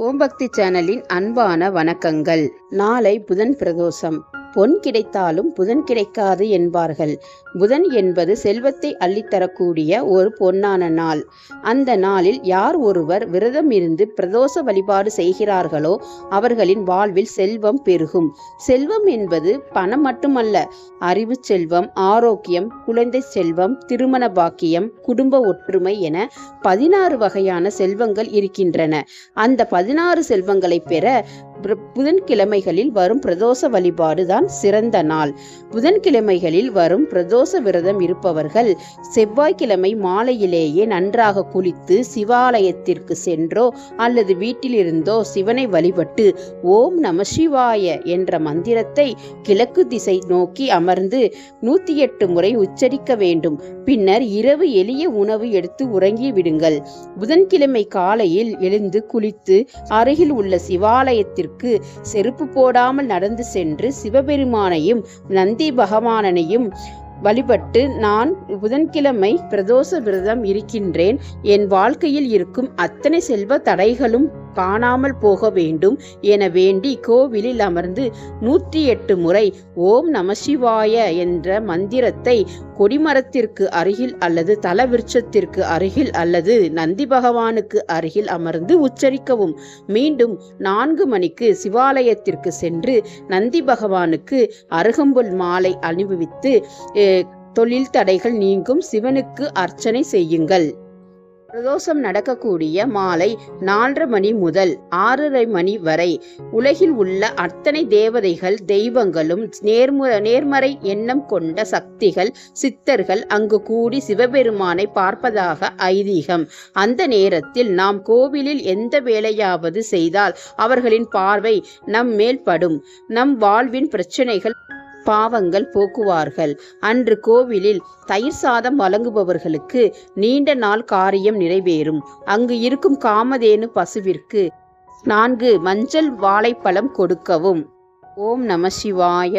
ஓம்பக்தி சேனலின் அன்பான வணக்கங்கள். நாளை புதன் பிரதோஷம். பொன் கிடைத்தாலும் புதன் கிடைக்காது என்பார்கள். புதன் என்பது செல்வத்தை அள்ளித்தரக்கூடிய ஒரு பொன்னான நாள். அந்த நாளில் யார் ஒருவர் விரதம் இருந்து பிரதோஷ வழிபாடு செய்கிறார்களோ அவர்களின் வாழ்வில் செல்வம் பெருகும். செல்வம் என்பது பணம் மட்டுமல்ல அறிவு செல்வம் ஆரோக்கியம் குழந்தை செல்வம் திருமண பாக்கியம் குடும்ப ஒற்றுமை என பதினாறு வகையான செல்வங்கள் இருக்கின்றன. அந்த பதினாறு செல்வங்களை பெற புதன்கிழமைகளில் வரும் பிரதோஷ வழிபாடு தான் சிறந்த நாள். புதன்கிழமைகளில் வரும் பிரதோஷ விரதம் இருப்பவர்கள் செவ்வாய்க்கிழமை மாலையிலேயே நன்றாக குளித்து சிவாலயத்திற்கு சென்றோ அல்லது வீட்டிலிருந்தோ சிவனை வழிபட்டு ஓம் நம சிவாய என்ற மந்திரத்தை கிழக்கு திசை நோக்கி அமர்ந்து நூத்தி எட்டு முறை உச்சரிக்க வேண்டும். பின்னர் இரவு எளிய உணவு எடுத்து உறங்கி விடுங்கள். புதன்கிழமை காலையில் எழுந்து குளித்து அருகில் உள்ள சிவாலயத்திற்கு செருப்பு போடாமல் நடந்து சென்று சிவபெருமானையும் நந்தி பகவானனையும் வழிபட்டு நான் புதன்கிழமை பிரதோஷ விரதம் இருக்கின்றேன். என் வாழ்க்கையில் இருக்கும் அத்தனை செல்வ தடைகளும் காணாமல் போக வேண்டும் என வேண்டி கோவிலில் அமர்ந்து நூற்றி எட்டு முறை ஓம் நமசிவாய என்ற மந்திரத்தை கொடிமரத்திற்கு அருகில் அல்லது தலவிருட்சத்திற்கு அருகில் அல்லது நந்தி பகவானுக்கு அருகில் அமர்ந்து உச்சரிக்கவும். மீண்டும் நான்கு மணிக்கு சிவாலயத்திற்கு சென்று நந்தி பகவானுக்கு அருகம்புல் மாலை அணிவித்து தொழில் தடைகள் நீங்கும் சிவனுக்கு அர்ச்சனை செய்யுங்கள். பிரதோஷம் நடக்கக்கூடிய மாலை நாலரை மணி முதல் ஆறரை மணி வரை. உலகில் உள்ள அத்தனை தேவதைகள் தெய்வங்களும் நேர்முற நேர்மறை எண்ணம் கொண்ட சக்திகள் சித்தர்கள் அங்கு கூடி சிவபெருமானை பார்ப்பதாக ஐதீகம். அந்த நேரத்தில் நாம் கோவிலில் எந்த வேலையாவது செய்தால் அவர்களின் பார்வை நம் மேல் படும். நம் வாழ்வின் பிரச்சனைகள் பாவங்கள் போக்குவார்கள். அன்று கோவிலில் தயிர் சாதம் வழங்குபவர்களுக்கு நீண்ட நாள் காரியம் நிறைவேறும். அங்கு இருக்கும் காமதேனு பசுவிற்கு நான்கு மஞ்சள் வாழைப்பழம் கொடுக்கவும். ஓம் நம சிவாய.